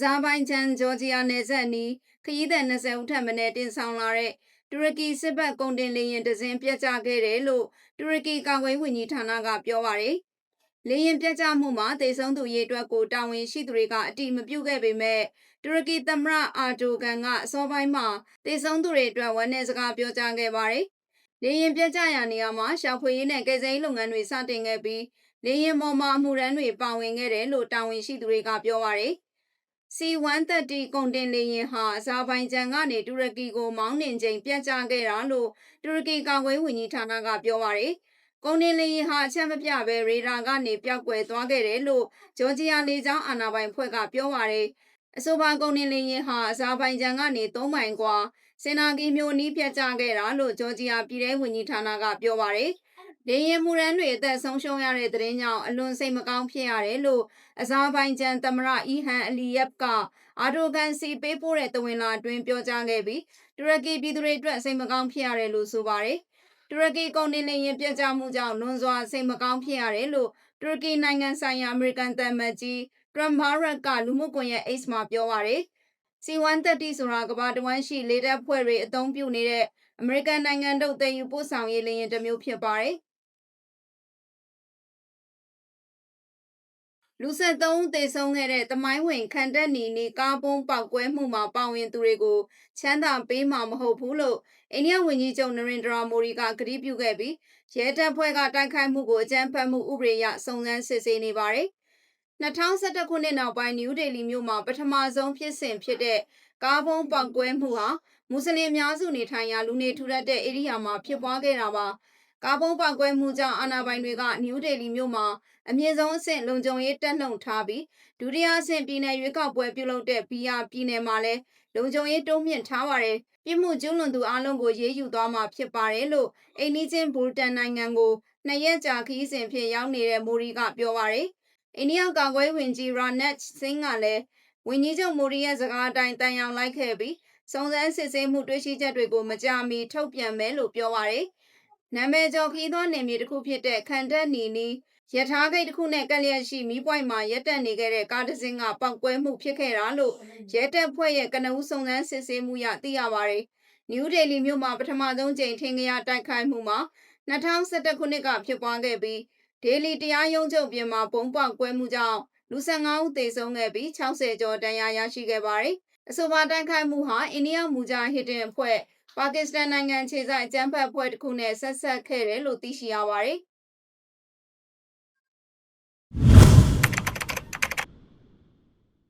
ဇာဘိုင်ဂျန်ဂျော်ဂျီယာနယ်စပ်အနီးခရီးသည်20ဦးထပ်မံတင်ဆောင်လာတဲ့တူရကီစစ်ဘက်ကုန်တင်လေယာဉ်တစ်စင်းပြတ်ကျခဲ့တယ်လို့တူရကီကာကွယ်ဝင်ကြီးဌာနကပြောပါတယ်။လေယာဉ်ပြတ်ကျမှုမှာသေဆုံးသူရေအတွက်ကိုတာဝန်ရှိသူတွေကအတိမပြုခဲ့ပေမဲ့တူရကီသမ္မတအာဒိုဂန်ကအစောပိုင်းမှာသေဆုံးသူတွေအတွက်ဝန်내စကားပြောကြားခဲ့ပါတယ်။လေရင်ပြတ်ကျရာနေရာမှာရှာဖွေရေးနဲ့ကယ်ဆယ်ရေးလုပ်ငန်းတွေစတင်ခဲ့ပြီးလေရင်ပေါ်မှာအမှုရန်တွေပါဝင်ခဲ့တယ်လို့တာဝန်ရှိသူတွေကပြောပါတယ်။ C-130 ကုန်တင်လေယာဉ်ဟာအဇာဘိုင်ဂျန်ကနေတူရကီကိုမောင်းနှင်ချိန်ပြတ်ကျခဲ့တာလို့တူရကီကာကွယ်ဝင်ကြီးဌာနကပြောပါတယ်။ကုန်တင်လေယာဉ်ဟာအချက်မပြဘဲရေဒါကနေပျောက်ကွယ်သွားခဲ့တယ်လို့ဂျော်ဂျီယာလေကြောင်းအာဏာပိုင်ဖွဲ့ကပြောပါတယ်။အဆိုပါကုန်တင်လေယာဉ်ဟာအဇာဘိုင်ဂျန်ကနေ3မိုင်ကွာစင်နာဂီမြို့နီးပြတ်ကျခဲ့တာလို့ဂျော်ဂျီယာပြည်ထောင်ဝင်ကြီးဌာနကပြောပါတယ်။ လေရင်မူရန်တွေအသက်ဆုံးရှုံးရတဲ့တဲ့င်းကြောင့်အလွန်စိတ်မကောင်းဖြစ်ရတယ်လို့အဇာဘိုင်ဂျန်သမ္မတအီဟန်အလီယပ်ကအာဒိုဂန်စီပေးပို့တဲ့တဝင်လာအတွင်းပြောကြားခဲ့ပြီးတူရကီပြည်သူတွေအတွက်စိတ်မကောင်းဖြစ်ရတယ်လို့ဆိုပါတယ်တူရကီကုန်တင်လေယာဉ်ပြတ်ကျမှုကြောင့်လွန်စွာစိတ်မကောင်းဖြစ်ရတယ်လို့တူရကီနိုင်ငံဆိုင်ရာအမေရိကန်သမ္မတကြီးထရမ်ဘာရက်ကလူမှုကွန်ရက် X မှာပြောပါတယ်စီ130 ဆိုတာကမ္ဘာတဝန်းရှိလေတပ်ဖွဲ့တွေအသုံးပြုနေတဲ့အမေရိကန်နိုင်ငံတို့တည်ယူပို့ဆောင်ရေးလေယာဉ်တစ်မျိုးဖြစ်ပါတယ်။ လူဆက်သုံးသေဆုံးခဲ့တဲ့တမိုင်းဝင်ခံတက်နီနီကားပုံးပေါက်ကွဲမှုမှာပါဝင်သူတွေကိုချမ်းသာပေးမှာမဟုတ်ဘူးလို့အိန္ဒိယဝန်ကြီးချုပ်နရင်ဒရာမိုဒီကကတိပြုခဲ့ပြီးရဲတပ်ဖွဲ့ကတိုက်ခိုက်မှုကိုအကြမ်းဖက်မှုဥပဒေအရစုံစမ်းစစ်ဆေးနေပါတယ်။2011ခုနှစ်နောက်ပိုင်းနယူးဒေလီမြို့မှာပထမဆုံးဖြစ်စဉ်ဖြစ်တဲ့ကားပုံးပေါက်ကွဲမှုဟာမွတ်စလင်များစုနေထိုင်ရာလူနေထူထပ်တဲ့ဧရိယာမှာဖြစ်ပွားခဲ့တာပါ။ ကားပုံးပောက်ကွဲမှုကြောင့်အာဏာပိုင်တွေကနယူးဒေလီမြို့မှာအမြင့်ဆုံးအဆင့်လုံခြုံရေးတက်လှုံထားပြီးဒုတိယအဆင့်ပြည်내ရွေးကောက်ပွဲပြုလုပ်တဲ့ဘီယာပြည်내မှာလည်းလုံခြုံရေးတိုးမြင့်ထားပါတယ်။ပြစ်မှုကျူးလွန်သူအလုံးကိုရေးယူသွားမှာဖြစ်ပါတယ်လို့အိန္ဒိချင်းဘူတန်နိုင်ငံကိုနှစ်ရက်ကြာခီးစဉ်ဖြင့်ရောက်နေတဲ့မိုရီကပြောပါတယ်။အိန္ဒိယကာကွယ်ဝင်ကြီးရာနက်စင်းကလည်းဝန်ကြီးချုပ်မိုရီရဲ့စကားအတိုင်းတန်ရောင်လိုက်ခဲ့ပြီးစုံစမ်းစစ်ဆေးမှုတွေ့ရှိချက်တွေကိုမကြာမီထုတ်ပြန်မယ်လို့ပြောပါတယ်။ နာမည်ကျော်ခီးသောနေမြေတစ်ခုဖြစ်တဲ့ခန်တက်နီနီရထားဂိတ်တစ်ခုနဲ့ကက်လျက်ရှိမီးပွိုင်မှာရက်တက်နေခဲ့တဲ့ကားတစ်စင်းကပောက်ကွဲမှုဖြစ်ခဲ့တာလို့ရဲတပ်ဖွဲ့ရဲ့ကနဦးစုံစမ်းစစ်ဆေးမှုရသိရပါတယ်။နယူးဒေလီမြို့မှာပထမဆုံးကြိမ်ထင်ကြရတိုက်ခိုက်မှုမှာ2011ခုနှစ်ကဖြစ်ပွားခဲ့ပြီးဒေလီတရားရုံးချုပ်ပြင်မှာပုံပေါက်ကွဲမှုကြောင့်လူ15ဦးသေဆုံးခဲ့ပြီး60ကျော်ဒဏ်ရာရရှိခဲ့ပါတယ်။အဆိုပါတိုက်ခိုက်မှုဟာအိန္ဒိယမူဂျာဟစ်ဒင်အဖွဲ့ ပါကစ္စတန်နိုင်ငံခြေဆိုင်အကြမ်းဖက်အဖွဲ့တစ်ခုနဲ့ဆက်ဆက်ခဲ့တယ်လို့သိရှိရပါတယ်။